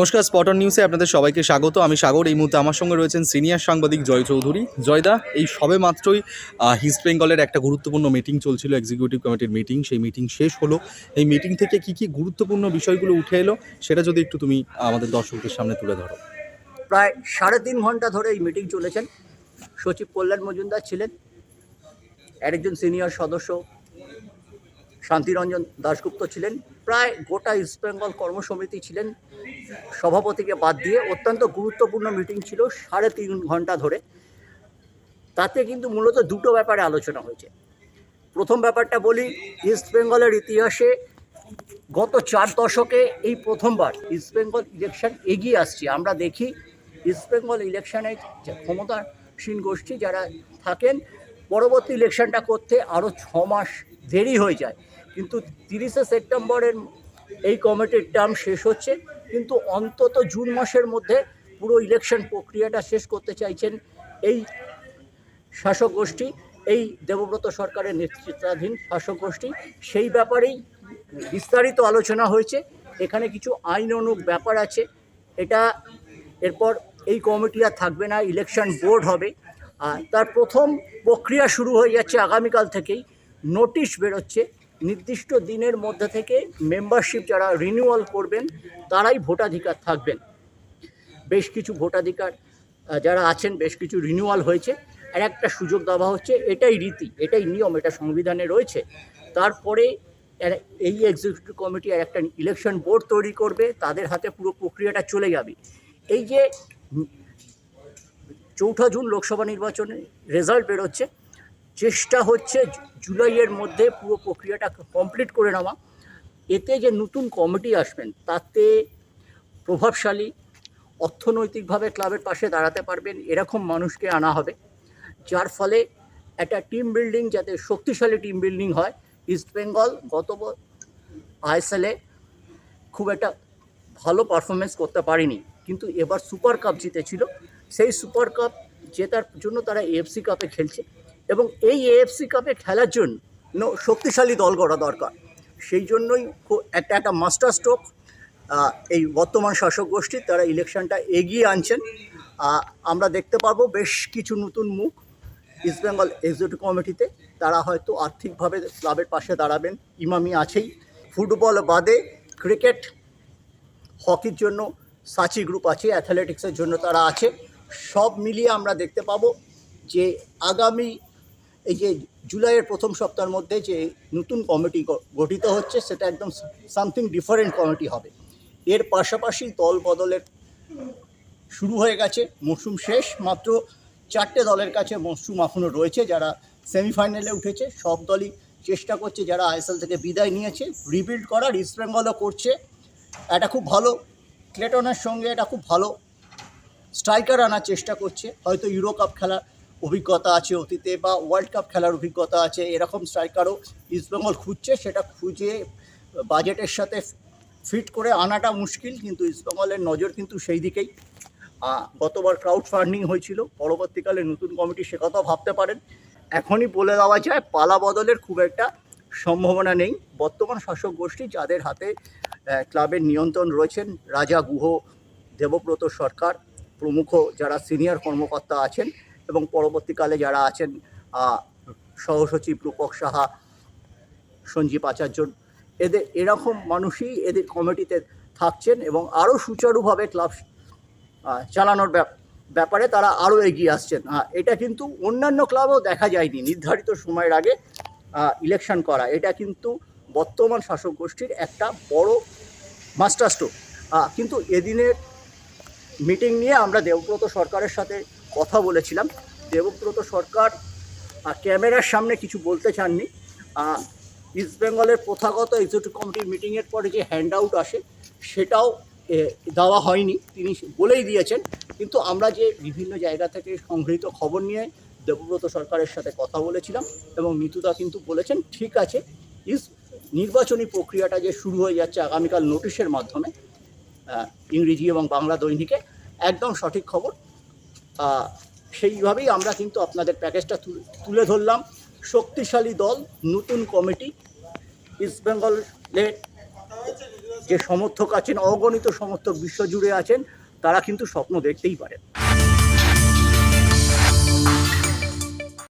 নমস্কার স্পটন নিউজে আপনাদের সবাইকে স্বাগত। আমি সাগর, এই মুহূর্তে আমার সঙ্গে রয়েছেন সিনিয়র সাংবাদিক জয় চৌধুরী। জয়দা, এই সবে মাত্রই ইস্ট বেঙ্গলের একটা গুরুত্বপূর্ণ মিটিং চলছিল এক্সিকিউটিভ কমিটির মিটিং সেই মিটিং শেষ হলো। এই মিটিং থেকে কি কি গুরুত্বপূর্ণ বিষয়গুলো উঠে এলো, সেটা যদি একটু তুমি আমাদের দর্শকদের সামনে তুলে ধরো। প্রায় সাড়ে তিন ঘণ্টা ধরে এই মিটিং চলেছেন। সচিব কল্যাণ মজুমদার ছিলেন, আরেকজন সিনিয়র সদস্য, শান্তিরঞ্জন দাশগুপ্ত ছিলেন, প্রায় গোটা ইস্ট বেঙ্গল কর্মসমিতি ছিলেন। সভাপতিকে বাদ দিয়ে অত্যন্ত গুরুত্বপূর্ণ মিটিং ছিল সাড়ে তিন ঘণ্টা ধরে। তাতে কিন্তু মূলত দুটো ব্যাপারে আলোচনা হয়েছে। প্রথম ব্যাপারটা বলি ইস্ট বেঙ্গলের ইতিহাসে গত চার দশকে এই প্রথমবার ইস্ট বেঙ্গল ইলেকশন এগিয়ে আসছে। আমরা দেখি ইস্ট বেঙ্গল ইলেকশনে ক্ষমতাসীন গোষ্ঠী যারা থাকেন, পরবর্তী ইলেকশনটা করতে আরও ছ মাস দেরি হয়ে যায়। কিন্তু তিরিশে সেপ্টেম্বরের এই কমিটির টার্ম শেষ হচ্ছে, কিন্তু অন্তত জুন মাসের মধ্যে পুরো ইলেকশন প্রক্রিয়াটা শেষ করতে চাইছেন এই শাসক গোষ্ঠী, এই দেবব্রত সরকারের নেতৃত্বাধীন শাসক গোষ্ঠী। সেই ব্যাপারেই বিস্তারিত আলোচনা হয়েছে। এখানে কিছু আইন অনুক ব্যাপার আছে। এটা এরপর এই কমিটি আর থাকবে না ইলেকশন বোর্ড হবে। আর তার প্রথম প্রক্রিয়া শুরু হয়ে যাচ্ছে আগামীকাল থেকেই। নোটিশ বেরোচ্ছে নির্দিষ্ট দিনের মধ্যে থেকে মেম্বারশিপ যারা রিনিউয়াল করবেন, তারাই ভোটাধিকার থাকবেন। বেশ কিছু ভোটাধিকার যারা আছেন, বেশ কিছু রিনিউয়াল হয়েছে। আর একটা সুযোগ দেওয়া হচ্ছে, এটাই রীতি, এটাই নিয়ম, এটা সংবিধানে রয়েছে। তারপরে এই এক্সিকিউটিভ কমিটি আর একটা ইলেকশন বোর্ড তৈরি করবে, তাদের হাতে পুরো প্রক্রিয়াটা চলে যাবে। এই যে চৌঠা জুন লোকসভা নির্বাচনে রেজাল্ট বেরোচ্ছে, চেষ্টা হচ্ছে জুলাইয়ের মধ্যে পুরো প্রক্রিয়াটা কমপ্লিট করে নেওয়া। এতে যে নতুন কমিটি আসবেন, তাতে প্রভাবশালী, অর্থনৈতিকভাবে ক্লাবের পাশে দাঁড়াতে পারবেন, এরকম মানুষকে আনা হবে। যার ফলে একটা টিম বিল্ডিং যাতে শক্তিশালী টিম বিল্ডিং হয় ইস্ট বেঙ্গল গত আইএসএলে খুব একটা ভালো পারফরমেন্স করতে পারেনি। কিন্তু এবার সুপার কাপ জিতেছিল। সেই সুপার কাপ জেতার জন্য তারা এফসি কাপে খেলছে। এবং এই এএফসি কাপে খেলার জন্য শক্তিশালী দল গড়া দরকার। সেই জন্যই একটা একটা মাস্টার স্ট্রোক এই বর্তমান শাসক গোষ্ঠী, তারা ইলেকশনটা এগিয়ে আনছেন। আমরা দেখতে পারব বেশ কিছু নতুন মুখ ইস্টবেঙ্গল এক্সিকিউটিভ কমিটিতে তারা হয়তো আর্থিকভাবে ক্লাবের পাশে দাঁড়াবেন। ইমামি আছেই। ফুটবল বাদে ক্রিকেট, হকির জন্য সাচি গ্রুপ আছে অ্যাথলেটিক্সের জন্য তারা আছে। সব মিলিয়ে আমরা দেখতে পাবো যে আগামী এই যে জুলাইয়ের প্রথম সপ্তাহের মধ্যে যে নতুন কমিটি গঠিত হচ্ছে, সেটা একদম সামথিং ডিফারেন্ট কমিটি হবে। এর পাশাপাশি দল বদলের শুরু হয়ে গেছে মরশুম শেষ, মাত্র চারটে দলের কাছে মরশুম এখনও রয়েছে, যারা সেমিফাইনালে উঠেছে। সব দলই চেষ্টা করছে, যারা আইএসএল থেকে বিদায় নিয়েছে রিবিল্ড করার। ইস্ট বেঙ্গলও করছে। এটা খুব ভালো ক্লেটনের সঙ্গে এটা খুব ভালো স্ট্রাইকার আনার চেষ্টা করছে। হয়তো ইউরো কাপ খেলার অভিজ্ঞতা আছে অতীতে বা ওয়ার্ল্ড কাপ খেলার অভিজ্ঞতা আছে, এরকম স্ট্রাইকারও ইস্টবেঙ্গল খুঁজছে, সেটা খুঁজে বাজেটের সাথে ফিট করে আনাটা মুশকিল, কিন্তু ইস্টবেঙ্গলের নজর কিন্তু সেই দিকেই। গতবার ক্রাউড ফান্ডিং হয়েছিল, পরবর্তীকালে নতুন কমিটি সে কথাও ভাবতে পারেন। এখনই বলে দেওয়া যায়, পালা বদলের খুব একটা সম্ভাবনা নেই। বর্তমান শাসক গোষ্ঠী যাদের হাতে ক্লাবের নিয়ন্ত্রণ রয়েছেন, রাজা গুহ, দেবব্রত সরকার, প্রমুখ যারা সিনিয়র কর্মকর্তা আছেন এবং পরবর্তীকালে যারা আছেন সহসচিব রূপক সাহা, সঞ্জীব আচার্য, এদের, এরকম মানুষই এদের কমিটিতে থাকছেন এবং আরও সুচারুভাবে ক্লাব চালানোর ব্যাপ- ব্যাপারে তারা আরও এগিয়ে আসছেন। এটা কিন্তু অন্যান্য ক্লাবেও দেখা যায়নি। নির্ধারিত সময়ের আগে ইলেকশন করা। এটা কিন্তু বর্তমান শাসক গোষ্ঠীর একটা বড় মাস্টার স্ট্রোক কিন্তু এদিনের মিটিং নিয়ে আমরা দেবব্রত সরকারের সাথে কথা বলেছিলাম। দেবব্রত সরকার ক্যামেরার সামনে কিছু বলতে চাননি। ইস্ট বেঙ্গলের প্রথাগত এক্সিকিউটিভ কমিটির মিটিংয়ের পরে যে হ্যান্ড আউট আসে, সেটাও দেওয়া হয়নি। তিনি বলেই দিয়েছেন। কিন্তু আমরা যে বিভিন্ন জায়গা থেকে সংগৃহীত খবর নিয়ে দেবব্রত সরকারের সাথে কথা বলেছিলাম এবং নিতুদা কিন্তু বলেছেন, ঠিক আছে ইস নির্বাচনী প্রক্রিয়াটা যে শুরু হয়ে যাচ্ছে আগামীকাল নোটিশের মাধ্যমে ইংরেজি এবং বাংলা দৈনিকে, একদম সঠিক খবর। সেইভাবেই আমরা কিন্তু আপনাদের প্যাকেজটা তুলে- ধরলাম। শক্তিশালী দল, নতুন কমিটি, ইস্ট বেঙ্গলের যে সমর্থক আছেন, অগণিত সমর্থক বিশ্বজুড়ে আছেন, তারা কিন্তু স্বপ্ন দেখতেই পারেন।